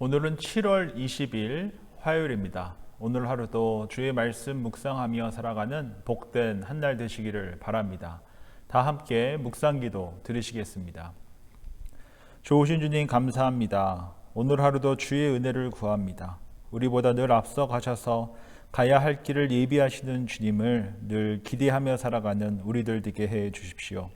오늘은 7월 20일 화요일입니다. 오늘 하루도 주의 말씀 묵상하며 살아가는 복된 한 날 되시기를 바랍니다. 다 함께 묵상기도 들으시겠습니다. 좋으신 주님 감사합니다. 오늘 하루도 주의 은혜를 구합니다. 우리보다 늘 앞서 가셔서 가야 할 길을 예비하시는 주님을 늘 기대하며 살아가는 우리들 되게 해 주십시오.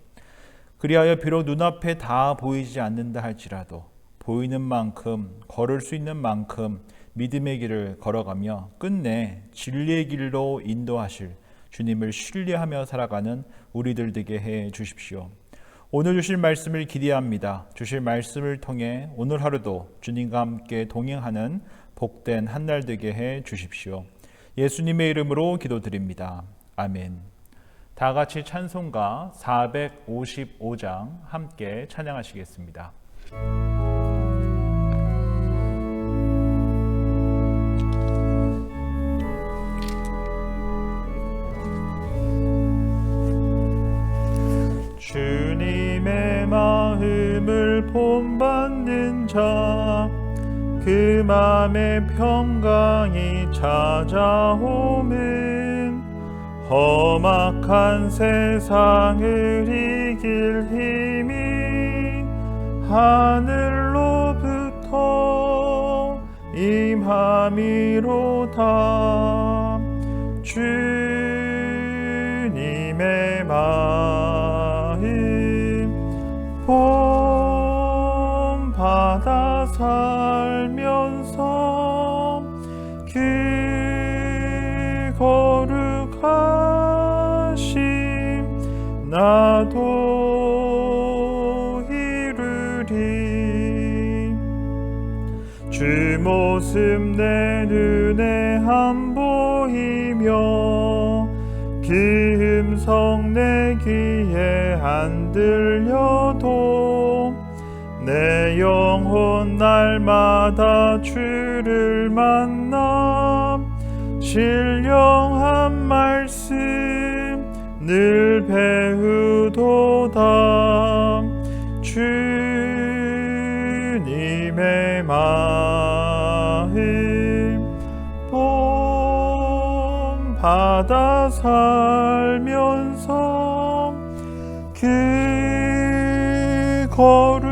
그리하여 비록 눈앞에 다 보이지 않는다 할지라도 보이는 만큼 걸을 수 있는 만큼 믿음의 길을 걸어가며 끝내 진리의 길로 인도하실 주님을 신뢰하며 살아가는 우리들 되게 해 주십시오. 오늘 주실 말씀을 기대합니다. 주실 말씀을 통해 오늘 하루도 주님과 함께 동행하는 복된 한 날 되게 해 주십시오. 예수님의 이름으로 기도드립니다. 아멘. 다 같이 찬송가 455장 함께 찬양하시겠습니다. 주님의 마음을 본받는 자, 그 맘에 평강이 찾아오면 험악한 세상을 이길 힘이 하늘로부터 임함이로다. 주님의 마음 본받아 살면서 그 거룩하심 나도 이루리 주 모습 내 눈에 안 보이며 그 음성 내 귀에 안 들려도 내 영혼 날마다 주를 만나 신령한 말씀 늘 배우도다. 주님의 마음 본받아 살면서 그 거룩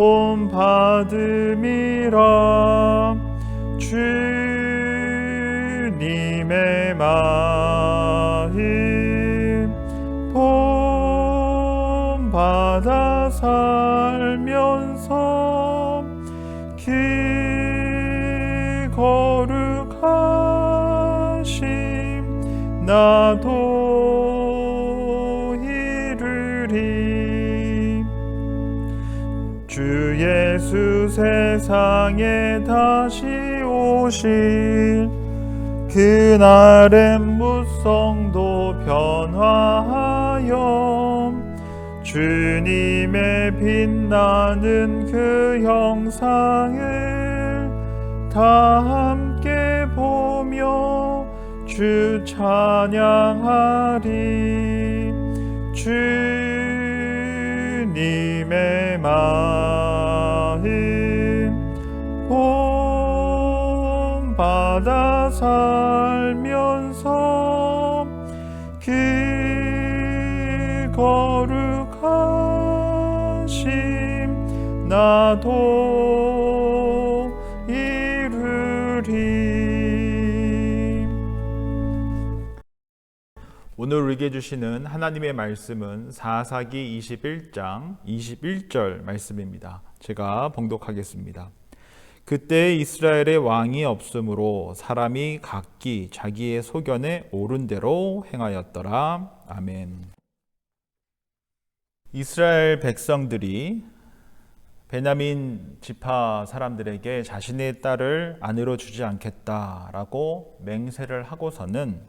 본 받음이라. 주 세상에 다시 오실 그날엔 무성도 변화하여 주님의 빛나는 그 형상을 다 함께 보며 주 찬양하리. 주님의 마음 본받아 살면서 그 거룩하심 나도 이루리 오늘 우리에게 주시는 하나님의 말씀은 사사기 21장 21절 말씀입니다. 제가 봉독하겠습니다. 그때 이스라엘의 왕이 없으므로 사람이 각기 자기의 소견에 옳은 대로 행하였더라. 아멘. 이스라엘 백성들이 베냐민 지파 사람들에게 자신의 딸을 아내로 주지 않겠다라고 맹세를 하고서는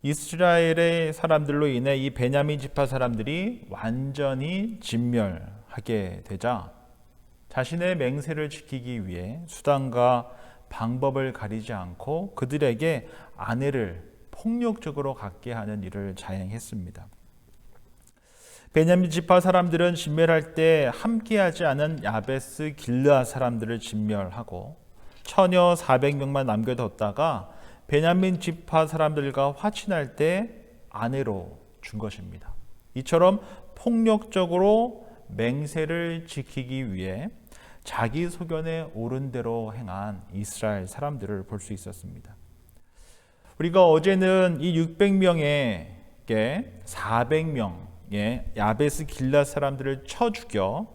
이스라엘의 사람들로 인해 이 베냐민 지파 사람들이 완전히 진멸하게 되자 자신의 맹세를 지키기 위해 수단과 방법을 가리지 않고 그들에게 아내를 폭력적으로 갖게 하는 일을 자행했습니다. 베냐민 지파 사람들은 진멸할 때 함께하지 않은 야베스 길르아 사람들을 진멸하고 처녀 400명만 남겨뒀다가 베냐민 지파 사람들과 화친할 때 아내로 준 것입니다. 이처럼 폭력적으로 맹세를 지키기 위해 자기 소견에 옳은 대로 행한 이스라엘 사람들을 볼 수 있었습니다. 우리가 어제는 이 600명에게 400명의 야베스 길라 사람들을 쳐 죽여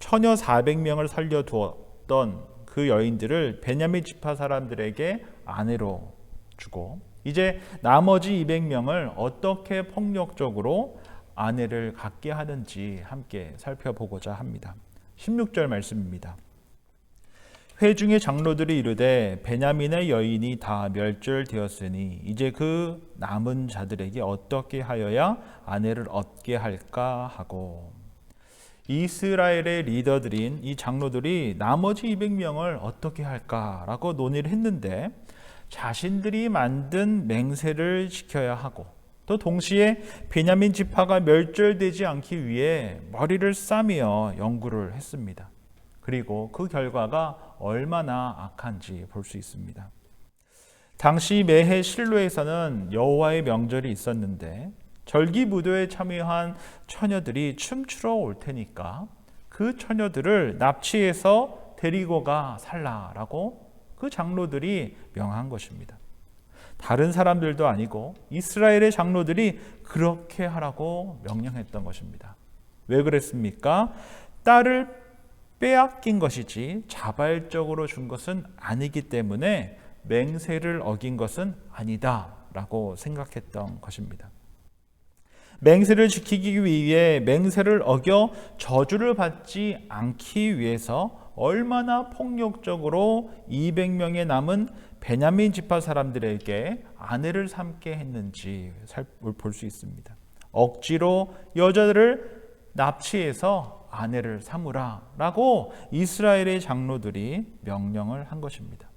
처녀 400명을 살려 두었던 그 여인들을 베냐민 지파 사람들에게 아내로 주고 이제 나머지 200명을 어떻게 폭력적으로 아내를 갖게 하는지 함께 살펴보고자 합니다. 16절 말씀입니다. 회중의 장로들이 이르되 베냐민의 여인이 다 멸절되었으니 이제 그 남은 자들에게 어떻게 하여야 아내를 얻게 할까 하고 이스라엘의 리더들인 이 장로들이 나머지 200명을 어떻게 할까라고 논의를 했는데 자신들이 만든 맹세를 지켜야 하고 또 동시에 베냐민 지파가 멸절되지 않기 위해 머리를 싸며 연구를 했습니다. 그리고 그 결과가 얼마나 악한지 볼 수 있습니다. 당시 매해 실로에서는 여호와의 명절이 있었는데 절기 무도에 참여한 처녀들이 춤추러 올 테니까 그 처녀들을 납치해서 데리고 가 살라라고 그 장로들이 명한 것입니다. 다른 사람들도 아니고 이스라엘의 장로들이 그렇게 하라고 명령했던 것입니다. 왜 그랬습니까? 딸을 빼앗긴 것이지 자발적으로 준 것은 아니기 때문에 맹세를 어긴 것은 아니다라고 생각했던 것입니다. 맹세를 지키기 위해 맹세를 어겨 저주를 받지 않기 위해서 얼마나 폭력적으로 200명의 남은 베냐민 지파 사람들에게 아내를 삼게 했는지 볼 수 있습니다. 억지로 여자들을 납치해서 아내를 삼으라라고 이스라엘의 장로들이 명령을 한 것입니다.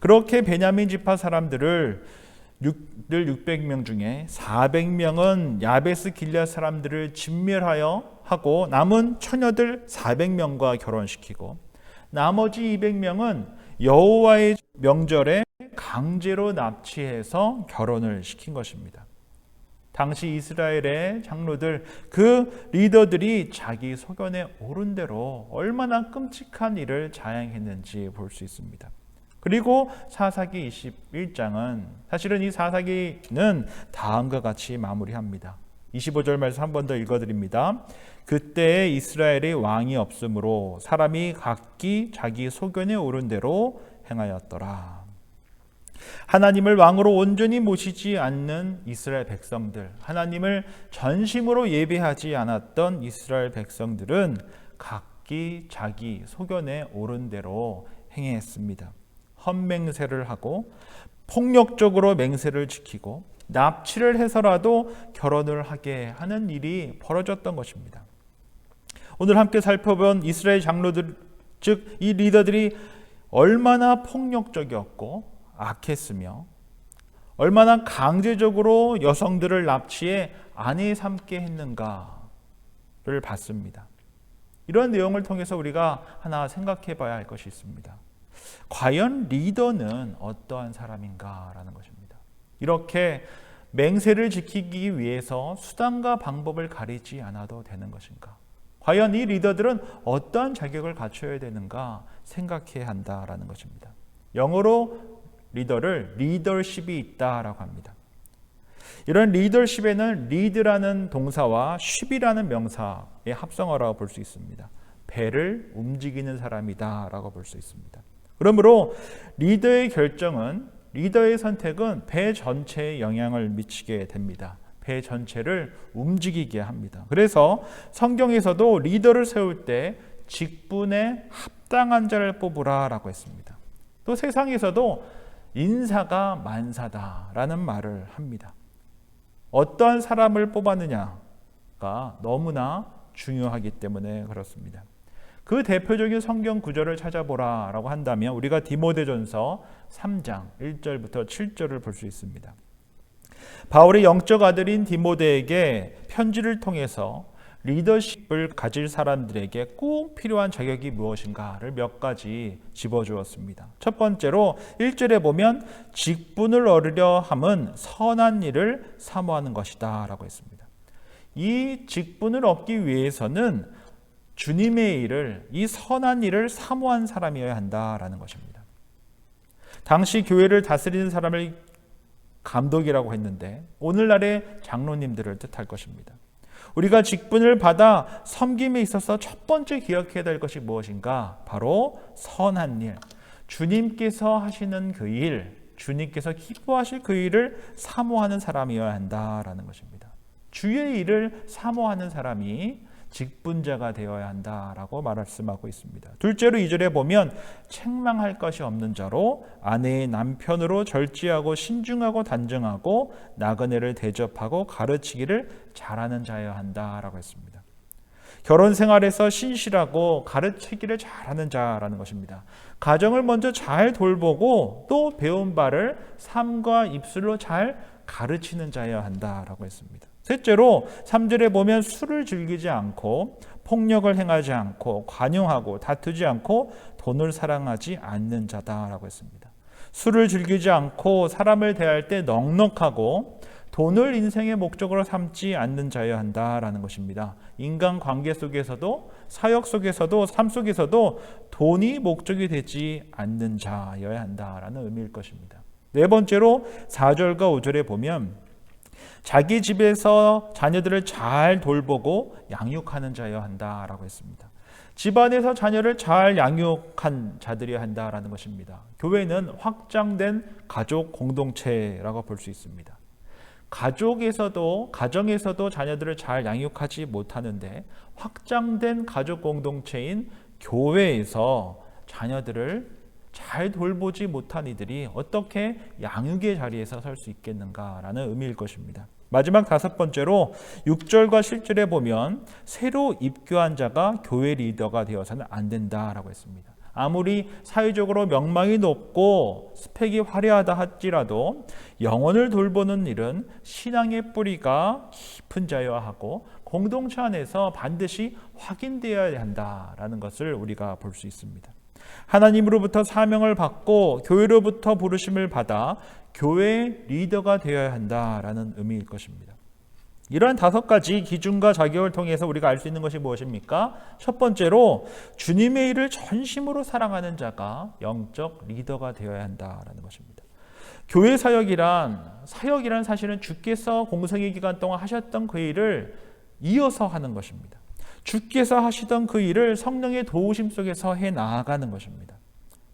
그렇게 베냐민 지파 사람들을 늘 600명 중에 400명은 야베스 길랴 사람들을 진멸하여 하고 남은 처녀들 400명과 결혼시키고 나머지 200명은 여호와의 명절에 강제로 납치해서 결혼을 시킨 것입니다. 당시 이스라엘의 장로들 그 리더들이 자기 소견에 옳은 대로 얼마나 끔찍한 일을 자행했는지 볼 수 있습니다. 그리고 사사기 21장은 사실은 이 사사기는 다음과 같이 마무리합니다. 25절 말씀 한 번 더 읽어드립니다. 그때 이스라엘의 왕이 없으므로 사람이 각기 자기 소견에 오른 대로 행하였더라. 하나님을 왕으로 온전히 모시지 않는 이스라엘 백성들, 하나님을 전심으로 예배하지 않았던 이스라엘 백성들은 각기 자기 소견에 오른 대로 행했습니다. 헛맹세를 하고 폭력적으로 맹세를 지키고 납치를 해서라도 결혼을 하게 하는 일이 벌어졌던 것입니다. 오늘 함께 살펴본 이스라엘 장로들 즉 이 리더들이 얼마나 폭력적이었고 악했으며 얼마나 강제적으로 여성들을 납치해 아내 삼게 했는가를 봤습니다. 이런 내용을 통해서 우리가 하나 생각해 봐야 할 것이 있습니다. 과연 리더는 어떠한 사람인가라는 것입니다. 이렇게 맹세를 지키기 위해서 수단과 방법을 가리지 않아도 되는 것인가? 과연 이 리더들은 어떠한 자격을 갖춰야 되는가 생각해야 한다라는 것입니다. 영어로 리더를 리더십이 있다라고 합니다. 이런 리더십에는 리드라는 동사와 쉽이라는 명사의 합성어라고 볼 수 있습니다. 배를 움직이는 사람이다라고 볼 수 있습니다. 그러므로 리더의 결정은 리더의 선택은 배 전체에 영향을 미치게 됩니다. 배 전체를 움직이게 합니다. 그래서 성경에서도 리더를 세울 때 직분에 합당한 자를 뽑으라라고 했습니다. 또 세상에서도 인사가 만사다라는 말을 합니다. 어떠한 사람을 뽑았느냐가 너무나 중요하기 때문에 그렇습니다. 그 대표적인 성경 구절을 찾아보라라고 한다면 우리가 디모데전서 3장 1절부터 7절을 볼 수 있습니다. 바울의 영적 아들인 디모데에게 편지를 통해서 리더십을 가질 사람들에게 꼭 필요한 자격이 무엇인가를 몇 가지 집어주었습니다. 첫 번째로 1절에 보면 직분을 얻으려 함은 선한 일을 사모하는 것이다 라고 했습니다. 이 직분을 얻기 위해서는 주님의 일을 이 선한 일을 사모한 사람이어야 한다라는 것입니다. 당시 교회를 다스리는 사람을 감독이라고 했는데 오늘날의 장로님들을 뜻할 것입니다. 우리가 직분을 받아 섬김에 있어서 첫 번째 기억해야 될 것이 무엇인가? 바로 선한 일. 주님께서 하시는 그 일, 주님께서 기뻐하실 그 일을 사모하는 사람이어야 한다라는 것입니다. 주의 일을 사모하는 사람이 직분자가 되어야 한다라고 말씀하고 있습니다. 둘째로 이절에 보면 책망할 것이 없는 자로 아내의 남편으로 절제하고 신중하고 단정하고 나그네를 대접하고 가르치기를 잘하는 자여야 한다라고 했습니다. 결혼 생활에서 신실하고 가르치기를 잘하는 자라는 것입니다. 가정을 먼저 잘 돌보고 또 배운 바를 삶과 입술로 잘 가르치는 자여야 한다라고 했습니다. 셋째로 3절에 보면 술을 즐기지 않고 폭력을 행하지 않고 관용하고 다투지 않고 돈을 사랑하지 않는 자다라고 했습니다. 술을 즐기지 않고 사람을 대할 때 넉넉하고 돈을 인생의 목적으로 삼지 않는 자여야 한다라는 것입니다. 인간 관계 속에서도 사역 속에서도 삶 속에서도 돈이 목적이 되지 않는 자여야 한다라는 의미일 것입니다. 네 번째로 4절과 5절에 보면 자기 집에서 자녀들을 잘 돌보고 양육하는 자여야 한다라고 했습니다. 집안에서 자녀를 잘 양육한 자들이어야 한다라는 것입니다. 교회는 확장된 가족 공동체라고 볼 수 있습니다. 가족에서도 가정에서도 자녀들을 잘 양육하지 못하는데 확장된 가족 공동체인 교회에서 자녀들을 잘 돌보지 못한 이들이 어떻게 양육의 자리에서 설 수 있겠는가라는 의미일 것입니다. 마지막 다섯 번째로 6절과 7절에 보면 새로 입교한 자가 교회 리더가 되어서는 안 된다라고 했습니다. 아무리 사회적으로 명망이 높고 스펙이 화려하다 할지라도 영혼을 돌보는 일은 신앙의 뿌리가 깊은 자여야 하고 공동체 안에서 반드시 확인되어야 한다라는 것을 우리가 볼 수 있습니다. 하나님으로부터 사명을 받고 교회로부터 부르심을 받아 교회 리더가 되어야 한다라는 의미일 것입니다. 이러한 다섯 가지 기준과 자격을 통해서 우리가 알 수 있는 것이 무엇입니까? 첫 번째로 주님의 일을 전심으로 사랑하는 자가 영적 리더가 되어야 한다라는 것입니다. 교회 사역이란 사역이란 사실은 주께서 공생의 기간 동안 하셨던 그 일을 이어서 하는 것입니다. 주께서 하시던 그 일을 성령의 도우심 속에서 해 나아가는 것입니다.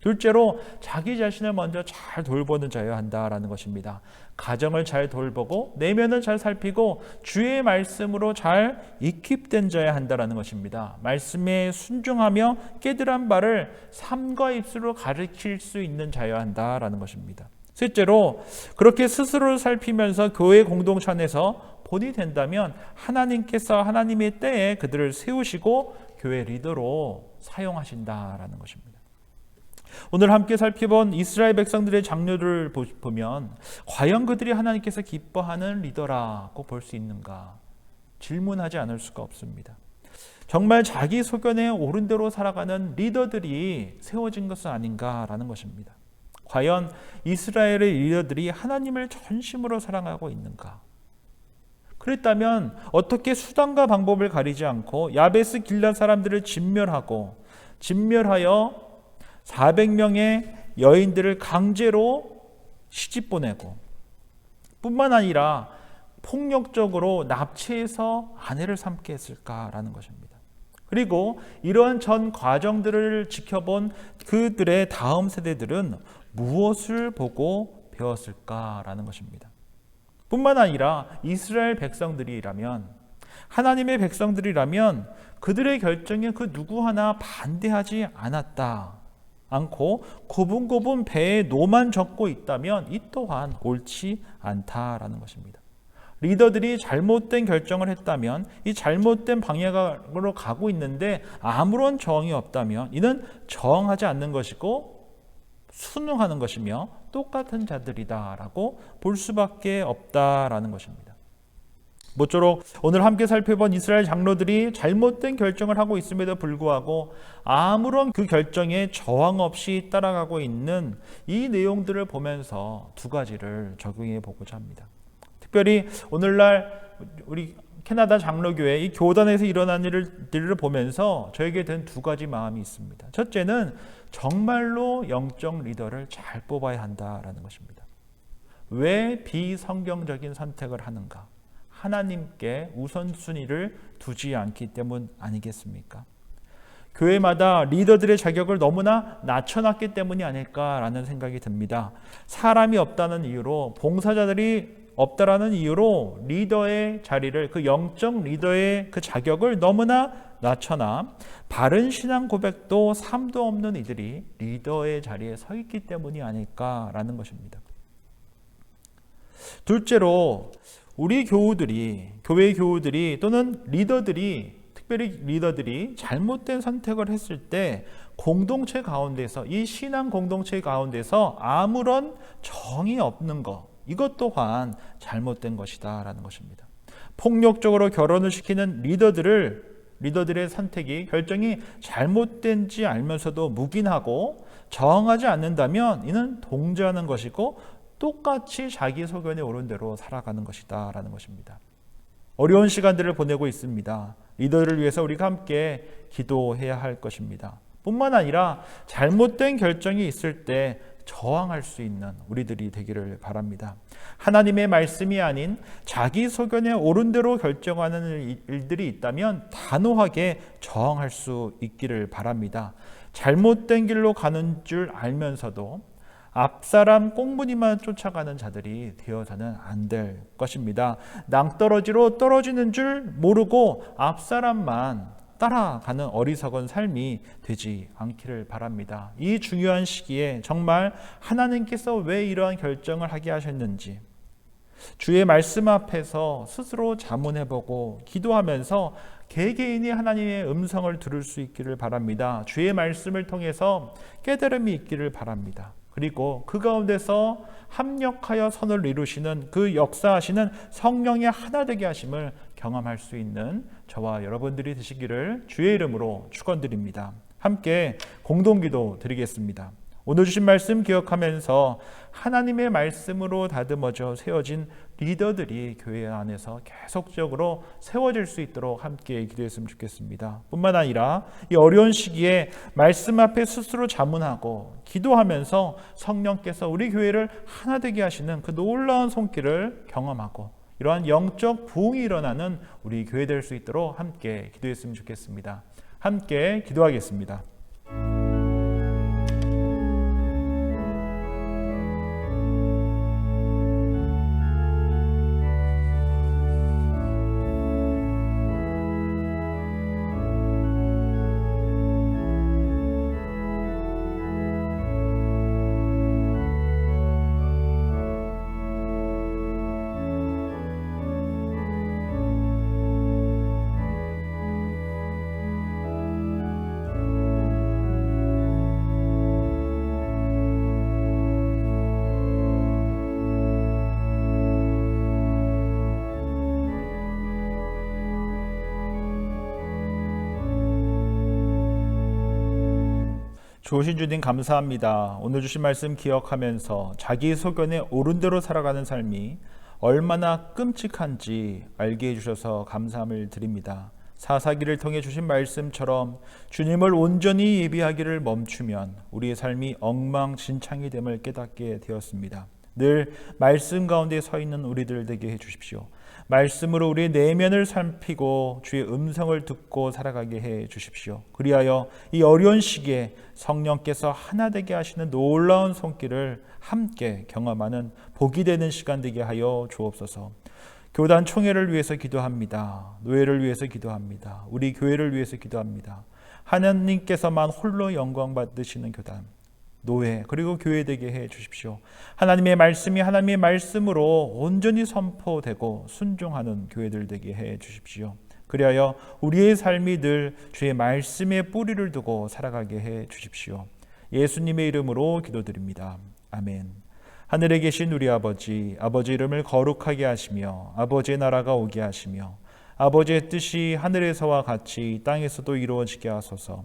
둘째로 자기 자신을 먼저 잘 돌보는 자여야 한다라는 것입니다. 가정을 잘 돌보고 내면을 잘 살피고 주의 말씀으로 잘 익힙된 자여야 한다라는 것입니다. 말씀에 순종하며 깨달은 바를 삶과 입술로 가르칠 수 있는 자여야 한다라는 것입니다. 셋째로 그렇게 스스로를 살피면서 교회 공동체 안에서 본이 된다면 하나님께서 하나님의 때에 그들을 세우시고 교회 리더로 사용하신다라는 것입니다. 오늘 함께 살펴본 이스라엘 백성들의 장료를 보면 과연 그들이 하나님께서 기뻐하는 리더라고 볼 수 있는가 질문하지 않을 수가 없습니다. 정말 자기 소견에 옳은 대로 살아가는 리더들이 세워진 것은 아닌가라는 것입니다. 과연 이스라엘의 리더들이 하나님을 전심으로 사랑하고 있는가? 그랬다면 어떻게 수단과 방법을 가리지 않고 야베스 길란 사람들을 진멸하고 진멸하여 400명의 여인들을 강제로 시집 보내고 뿐만 아니라 폭력적으로 납치해서 아내를 삼게 했을까라는 것입니다. 그리고 이러한 전 과정들을 지켜본 그들의 다음 세대들은 무엇을 보고 배웠을까라는 것입니다. 뿐만 아니라 이스라엘 백성들이라면 하나님의 백성들이라면 그들의 결정에 그 누구 하나 반대하지 않았다. 않고 고분고분 배에 노만 적고 있다면 이 또한 옳지 않다라는 것입니다. 리더들이 잘못된 결정을 했다면 이 잘못된 방향으로 가고 있는데 아무런 저항이 없다면 이는 저항하지 않는 것이고 순응하는 것이며 똑같은 자들이다라고 볼 수밖에 없다라는 것입니다. 모쪼록 오늘 함께 살펴본 이스라엘 장로들이 잘못된 결정을 하고 있음에도 불구하고 아무런 그 결정에 저항 없이 따라가고 있는 이 내용들을 보면서 두 가지를 적용해 보고자 합니다. 특별히 오늘날 우리 캐나다 장로교회 이 교단에서 일어난 일을 보면서 저에게 든 두 가지 마음이 있습니다. 첫째는 정말로 영적 리더를 잘 뽑아야 한다라는 것입니다. 왜 비성경적인 선택을 하는가? 하나님께 우선순위를 두지 않기 때문 아니겠습니까? 교회마다 리더들의 자격을 너무나 낮춰놨기 때문이 아닐까라는 생각이 듭니다. 사람이 없다는 이유로 봉사자들이 없다라는 이유로 리더의 자리를 그 영적 리더의 그 자격을 너무나 낮춰나 바른 신앙 고백도 삶도 없는 이들이 리더의 자리에 서 있기 때문이 아닐까라는 것입니다. 둘째로 우리 교우들이 교회 교우들이 또는 리더들이 특별히 리더들이 잘못된 선택을 했을 때 공동체 가운데서 이 신앙 공동체 가운데서 아무런 정이 없는 것 이것 또한 잘못된 것이다라는 것입니다. 폭력적으로 결혼을 시키는 리더들을 리더들의 선택이 결정이 잘못된지 알면서도 묵인하고 저항하지 않는다면 이는 동조하는 것이고 똑같이 자기 소견에 오른 대로 살아가는 것이다라는 것입니다. 어려운 시간들을 보내고 있습니다. 리더를 위해서 우리가 함께 기도해야 할 것입니다. 뿐만 아니라 잘못된 결정이 있을 때 저항할 수 있는 우리들이 되기를 바랍니다. 하나님의 말씀이 아닌 자기 소견에 옳은 대로 결정하는 일들이 있다면 단호하게 저항할 수 있기를 바랍니다. 잘못된 길로 가는 줄 알면서도 앞사람 꽁무니만 쫓아가는 자들이 되어서는 안 될 것입니다. 낭떠러지로 떨어지는 줄 모르고 앞사람만 따라가는 어리석은 삶이 되지 않기를 바랍니다. 이 중요한 시기에 정말 하나님께서 왜 이러한 결정을 하게 하셨는지 주의 말씀 앞에서 스스로 자문해보고 기도하면서 개개인이 하나님의 음성을 들을 수 있기를 바랍니다. 주의 말씀을 통해서 깨달음이 있기를 바랍니다. 그리고 그 가운데서 합력하여 선을 이루시는 그 역사하시는 성령의 하나 되게 하심을 경험할 수 있는 저와 여러분들이 되시기를 주의 이름으로 축원드립니다. 함께 공동기도 드리겠습니다. 오늘 주신 말씀 기억하면서 하나님의 말씀으로 다듬어져 세워진 리더들이 교회 안에서 계속적으로 세워질 수 있도록 함께 기도했으면 좋겠습니다. 뿐만 아니라 이 어려운 시기에 말씀 앞에 스스로 자문하고 기도하면서 성령께서 우리 교회를 하나 되게 하시는 그 놀라운 손길을 경험하고 이러한 영적 부흥이 일어나는 우리 교회 될 수 있도록 함께 기도했으면 좋겠습니다. 함께 기도하겠습니다. 좋으신 주님 감사합니다. 오늘 주신 말씀 기억하면서 자기 소견에 옳은 대로 살아가는 삶이 얼마나 끔찍한지 알게 해주셔서 감사함을 드립니다. 사사기를 통해 주신 말씀처럼 주님을 온전히 예비하기를 멈추면 우리의 삶이 엉망진창이 됨을 깨닫게 되었습니다. 늘 말씀 가운데 서 있는 우리들 되게 해 주십시오. 말씀으로 우리의 내면을 살피고 주의 음성을 듣고 살아가게 해 주십시오. 그리하여 이 어려운 시기에 성령께서 하나 되게 하시는 놀라운 손길을 함께 경험하는 복이 되는 시간 되게 하여 주옵소서. 교단 총회를 위해서 기도합니다. 노예를 위해서 기도합니다. 우리 교회를 위해서 기도합니다. 하나님께서만 홀로 영광 받으시는 교단, 노예 그리고 교회 되게 해 주십시오. 하나님의 말씀이 하나님의 말씀으로 온전히 선포되고 순종하는 교회들 되게 해 주십시오. 그리하여 우리의 삶이 늘 주의 말씀에 뿌리를 두고 살아가게 해 주십시오. 예수님의 이름으로 기도드립니다. 아멘. 하늘에 계신 우리 아버지, 아버지 이름을 거룩하게 하시며 아버지의 나라가 오게 하시며 아버지의 뜻이 하늘에서와 같이 땅에서도 이루어지게 하소서.